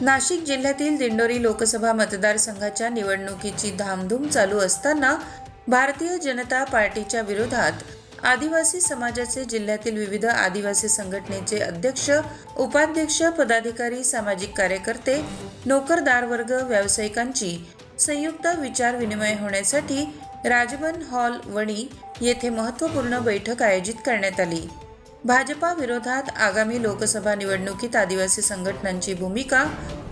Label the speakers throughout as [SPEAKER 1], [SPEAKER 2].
[SPEAKER 1] नाशिक जिल्ह्यातील दिंडोरी लोकसभा मतदारसंघाच्या निवडणुकीची धामधूम चालू असताना भारतीय जनता पार्टीच्या विरोधात आदिवासी समाजाचे जिल्ह्यातील विविध आदिवासी संघटनेचे अध्यक्ष उपाध्यक्ष पदाधिकारी सामाजिक कार्यकर्ते नोकरदार वर्ग व्यावसायिकांची संयुक्त विचार विनिमय होण्यासाठी राजभवन हॉल वणी येथे महत्त्वपूर्ण बैठक आयोजित करण्यात आली. भाजपा विरोधात आगामी लोकसभा निवडणुकीत आदिवासी संघटनांची भूमिका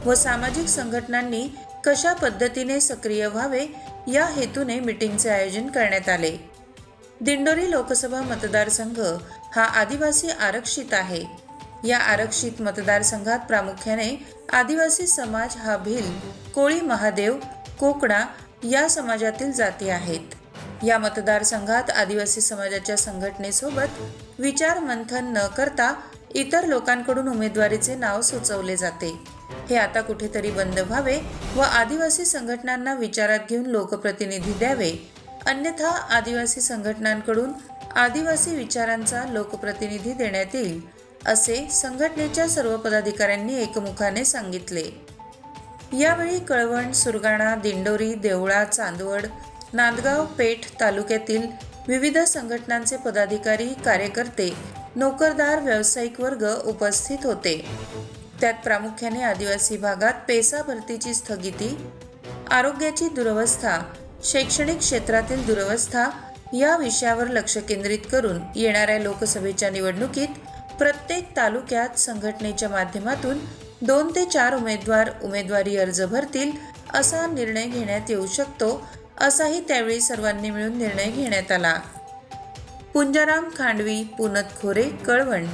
[SPEAKER 1] व सामाजिक संघटनांनी कशा पद्धतीने सक्रिय व्हावे या हेतूने मीटिंगचे आयोजन करण्यात आले. दिंडोरी लोकसभा मतदारसंघ हा आदिवासी आरक्षित आहे. या आरक्षित मतदारसंघात प्रामुख्याने आदिवासी समाज हा भिल कोळी महादेव कोकणा या समाजातील जाती आहेत. या मतदारसंघात आदिवासी समाजाच्या संघटनेसोबत विचार मंथन न करता इतर लोकांकडून उमेदवारीचे नाव सुचवले जाते. हे आता कुठेतरी बंद व्हावे व आदिवासी संघटनांना विचारात घेऊन लोकप्रतिनिधी द्यावे. अन्यथा आदिवासी संघटनांकडून आदिवासी विचारांचा लोकप्रतिनिधी देण्यात येईल असे संघटनेच्या सर्व पदाधिकाऱ्यांनी एकमुखाने सांगितले. यावेळी कळवण सुरगाणा दिंडोरी देवळा चांदवड नांदगाव पेठ तालुक्यातील विविध संघटनांचे पदाधिकारी कार्यकर्ते नोकरदार व्यावसायिक वर्ग उपस्थित होते. त्यात प्रामुख्याने आदिवासी भागात पेसा भरतीची स्थगिती आरोग्याची दुरवस्था शैक्षणिक क्षेत्रातील दुरवस्था या विषयावर लक्ष केंद्रित करून येणाऱ्या लोकसभेच्या निवडणुकीत प्रत्येक तालुक्यात संघटनेच्या माध्यमातून दोन ते चार उमेदवार उमेदवारी अर्ज भरतील असा निर्णय घेण्यात येऊ शकतो असाही त्यावेळी सर्वांनी मिळून निर्णय घेण्यात आला. पुंजाराम खांडवी पुनत खोरे कळवण.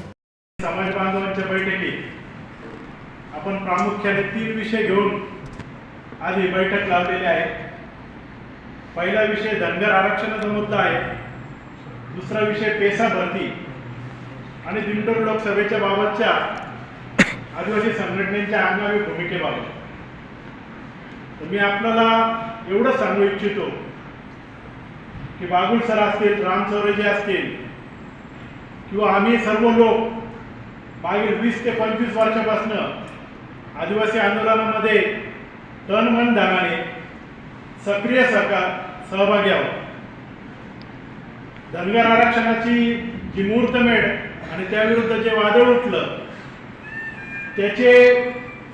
[SPEAKER 2] समाज बांधवांच्या बैठकीत आपण प्रामुख्याने तीन विषय घेऊन आज ही बैठक लावलेली आहे. पहिला विषय धनगर आरक्षणाचा मुद्दा आहे. दुसरा विषय पेसा भरती. आणि दिंडोर लोकसभेच्या बाबतच्या आदिवासी संघटनेच्या आगामी भूमिकेबाबत. मी आपल्याला एवढं सांगू इच्छितो की बागुल सर असतील राम चौरेजे असतील किंवा आम्ही सर्व लोक मागील वीस ते पंचवीस वर्षापासून आदिवासी आंदोलनामध्ये तन मन धनाने सक्रिय सरकार सहभागी आहोत. धनगर आरक्षणाची जी मुहूर्तमेढ आणि त्याविरुद्ध जे वादळ उठलं त्याचे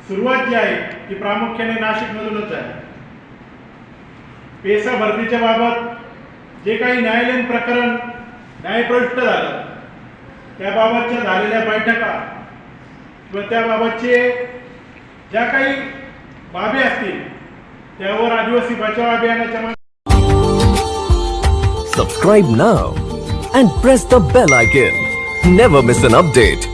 [SPEAKER 2] सुरुवात जी आहे ती प्रामुख्याने नाशिकमधूनच आहे पेसा भरतीच्या बाबत जे काही न्यायालयीन प्रकरण न्यायप्रविष्ट झालं त्याबाबतच्या झालेल्या बैठका किंवा त्याबाबतचे ज्या काही बाबी असतील त्यावर आदिवासी बचाव अभियानाच्या
[SPEAKER 3] subscribe now and press the bell icon never miss an update.